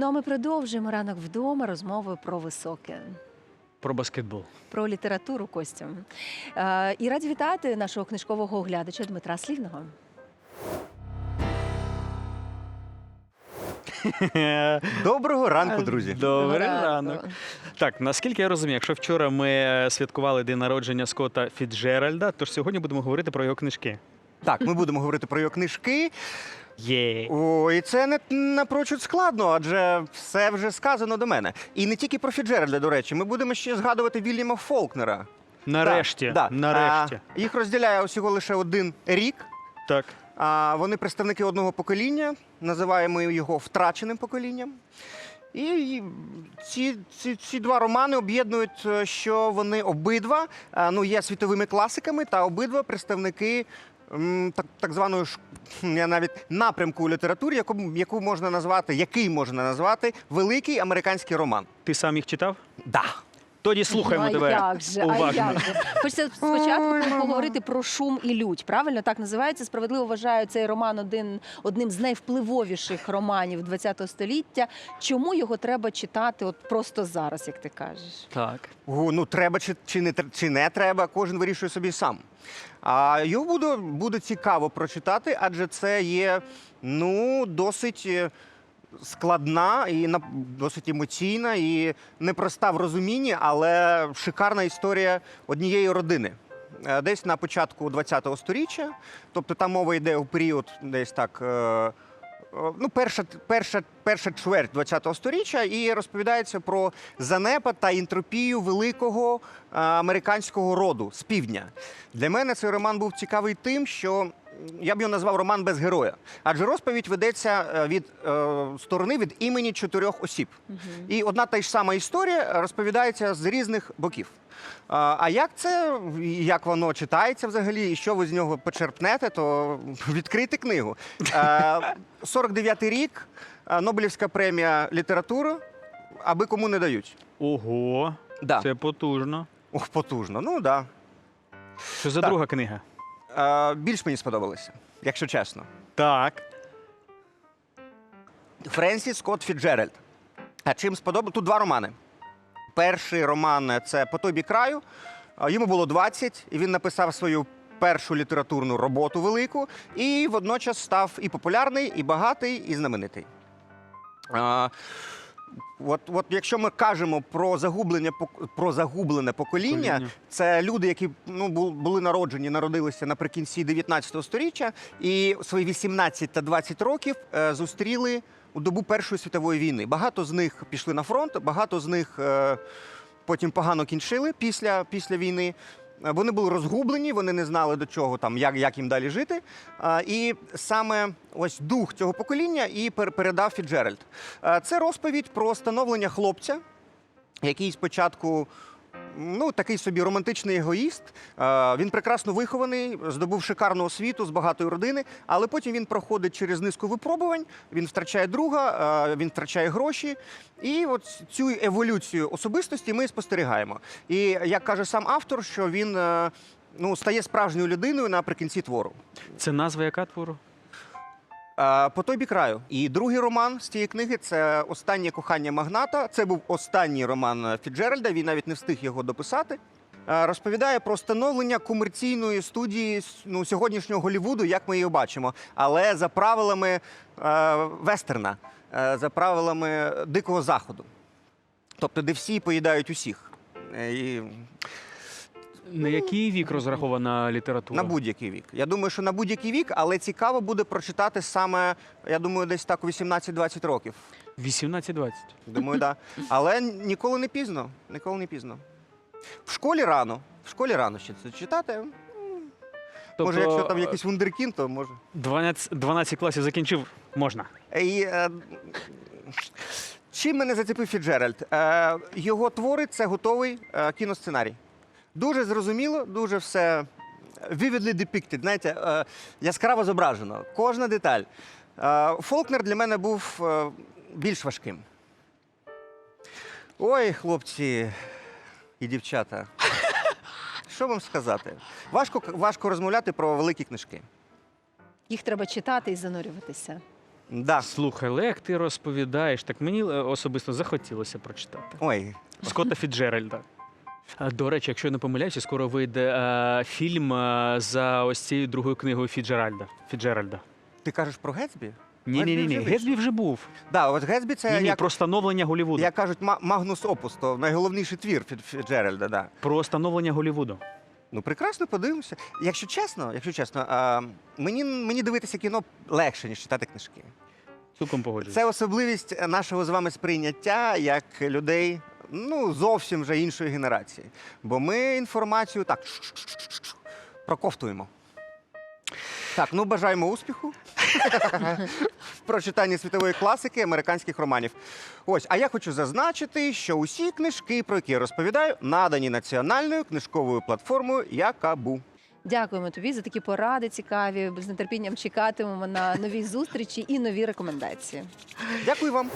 Ну а ми продовжуємо ранок вдома розмовою про високе. Про баскетбол. Про літературу Костю. Е, і раді вітати нашого книжкового оглядача Дмитра Слівного. Доброго ранку, друзі. Добрий Ранку. ранок. Так, наскільки я розумію, якщо вчора ми святкували день народження Скотта Фіджеральда, то ж сьогодні будемо говорити про його книжки. Так, ми будемо говорити про його книжки. Є. О, і це не напрочуд складно, адже все вже сказано до мене. І не тільки про Фіджеральда, до речі, ми будемо ще згадувати Вільяма Фолкнера. Нарешті. Так, да. Нарешті. А, їх розділяє усього лише один рік. Так. А, вони представники одного покоління, називаємо його втраченим поколінням. І ці, ці, ці два романи об'єднують, е, що вони обидва е, ну, є світовими класиками, та обидва представники так, так званою я навіть напрямку у літературі, яку, яку можна назвати, який можна назвати великий американський роман. Ти сам їх читав? Да. Тоді слухаємо а тебе. Як же, а уважно. як же? Хочеться спочатку поговорити про шум і лють. Правильно так називається. Справедливо вважаю цей роман один, одним з найвпливовіших романів ХХ століття. Чому його треба читати от просто зараз, як ти кажеш? Так. О, ну треба чи, чи, не, чи не треба, кожен вирішує собі сам. А його буде, буде цікаво прочитати, адже це є ну, досить е, складна і досить емоційна і непроста в розумінні, але шикарна історія однієї родини. Е, Десь на початку ХХ століття, тобто там мова йде у період десь так. е, е, Ну, перша, перша, перша чверть ХХ століття і розповідається про занепад та інтропію великого е, американського роду з півдня. Для мене цей роман був цікавий тим, що я б його назвав роман без героя. Адже розповідь ведеться е, від е, сторони від імені чотирьох осіб. І одна та ж сама історія розповідається з різних боків. А а як це, як воно читається взагалі, і що ви з нього почерпнете, то відкрийте книгу. Е, 49-й рік, Нобелівська премія літератури, аби кому не дають. Ого. Да. Це потужно. Ох, потужно. Ну так. Да. Що за Так. друга книга? Е, більш мені сподобалося, якщо чесно. Так. Френсіс Скотт Фіджеральд. А чим сподобалося? Тут два романи. Перший роман це По тобі краю. А, Йому було 20, і він написав свою першу літературну роботу велику, і водночас став і популярний, і багатий, і знаменитий. От, от якщо ми кажемо про загублення про загублене покоління, Покоління. це люди, які ну бу- були народжені, народилися наприкінці 19 століття, і свої 18 та 20 років е, зустріли у добу Першої світової війни. Багато з них пішли на фронт, багато з них е, потім погано кінчили після, після війни. Вони були розгублені, вони не знали до чого там, як, як їм далі жити. І саме ось дух цього покоління і пер- передав Фіджеральд. Це розповідь про становлення хлопця, який спочатку. Ну, такий собі романтичний егоїст. Е, Він прекрасно вихований, здобув шикарну освіту з багатої родини, але потім він проходить через низку випробувань, він втрачає друга, е, він втрачає гроші. І от цю еволюцію особистості ми спостерігаємо. І як каже сам автор, що він е, ну, стає справжньою людиною наприкінці твору. Це назва яка твору? Е, По той бік краю. І другий роман з цієї книги це Останнє кохання магната. Це був останній роман Фіджеральда. Він навіть не встиг його дописати. Е, Розповідає про становлення комерційної студії ну, сьогоднішнього Голлівуду, як ми її бачимо, але за правилами е, вестерна, е, за правилами дикого заходу. Тобто, де всі поїдають усіх. Е, І На який вік розрахована література? на будь-який вік. Я думаю, що на будь-який вік, але цікаво буде прочитати саме, я думаю, десь так у 18-20 років. 18-20. Думаю, да. Але ніколи не пізно. Ніколи не пізно. В школі рано. В школі рано ще це читати. Тобто, може, якщо там якийсь вундеркінд, то може. 12, 12 класів закінчив, можна. І, е, чим мене зацепив Фіджеральд? Е, його твори це готовий е, кіносценарій. Дуже зрозуміло, дуже все vividly depicted, знаєте, е, яскраво зображено. Кожна деталь. Е, Фолкнер для мене був е, більш важким. Ой, хлопці і дівчата. Що вам сказати? Важко, важко розмовляти про великі книжки. Їх треба читати і занурюватися. Да. Слухай, але як ти розповідаєш, так мені особисто захотілося прочитати. Ой, Скотта Фіджеральда. До речі, якщо я не помиляюся, скоро вийде е, фільм е, за ось цією другою книгою Фіджеральда. Фіджеральда. ти кажеш про Гетсбі? Ні, ні, ні, ні. Гетсбі вже Гетсбі вже був. Да, от Гетсбі це Ні, ні, як, про становлення Голлівуду. як кажуть, ма- Магнус Опус, то найголовніший твір Фі- Фіджеральда. Да. Про становлення Голлівуду. Ну, прекрасно, подивимося. Якщо чесно, якщо чесно, а, мені, мені дивитися кіно легше, ніж читати книжки. Цілком погоджуюсь. Це особливість нашого з вами сприйняття як людей ну, зовсім вже іншої генерації. Бо ми інформацію так проковтуємо. Так, ну бажаємо успіху в прочитанні світової класики американських романів. Ось, а я хочу зазначити, що усі книжки, про які я розповідаю, надані національною книжковою платформою Якабу. Дякуємо тобі за такі поради цікаві. З нетерпінням чекатимемо на нові зустрічі і нові рекомендації. Дякую вам.